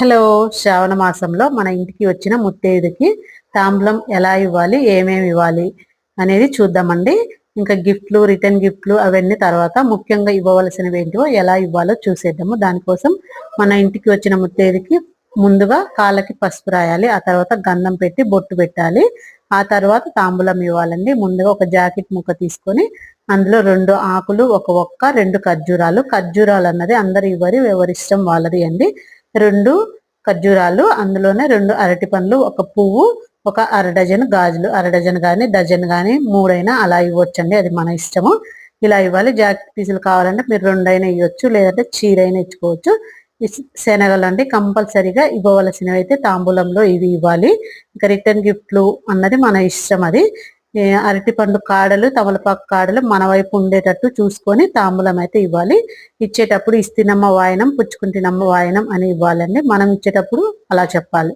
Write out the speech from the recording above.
Hello శ్రావణ మాసంలో మన ఇంటికి వచ్చిన ముత్తైదుకి తాంబూలం ఎలా ఇవ్వాలి ఏమేమి ఇవ్వాలి అనేది చూద్దామండి. ఇంకా గిఫ్ట్లు రిటర్న్ గిఫ్ట్లు అవన్నీ తర్వాత ముఖ్యంగా ఇవ్వవలసినవి ఏంటివో ఎలా ఇవ్వాలో చూసేద్దాము. దానికోసం మన ఇంటికి వచ్చిన ముత్తైదుకి ముందుగా కాళ్ళకి పసుపు రాయాలి ఆ తర్వాత గంధం పెట్టి బొట్టు పెట్టాలి ఆ తర్వాత తాంబూలం ఇవ్వాలండి. ముందుగా ఒక జాకెట్ ముక్క తీసుకొని అందులో రెండు ఆకులు ఒక ఒక్క రెండు ఖర్జూరాలు. ఖర్జూరాలు అన్నది అందరు ఇవ్వరు ఎవరిష్టం వాళ్ళది అండి. రెండు ఖర్జూరాలు అందులోనే రెండు అరటి పండ్లు ఒక పువ్వు ఒక అర డజన్ గాజులు. అర డజన్ కానీ డజన్ కానీ మూడైనా అలా ఇవ్వచ్చండి. అది మన ఇష్టము. ఇలా ఇవ్వాలి. జాకెట్ పీసులు కావాలంటే మీరు రెండైనా ఇవ్వచ్చు లేదంటే చీరైనా ఇచ్చుకోవచ్చు. ఇస్- శనగలు అండి కంపల్సరీగా ఇవ్వవలసినవి అయితే తాంబూలంలో ఇవి ఇవ్వాలి. ఇంకా రిటర్న్ గిఫ్ట్లు అన్నది మన ఇష్టం అది. అరటిపండు కాడలు తమలపాకు కాడలు మన వైపు ఉండేటట్టు చూసుకొని తాంబూలం అయితే ఇవ్వాలి. ఇచ్చేటప్పుడు ఇస్తినమ్మ వాయనం పుచ్చుకుంటినమ్మ వాయనం అని ఇవ్వాలండి. మనం ఇచ్చేటప్పుడు అలా చెప్పాలి.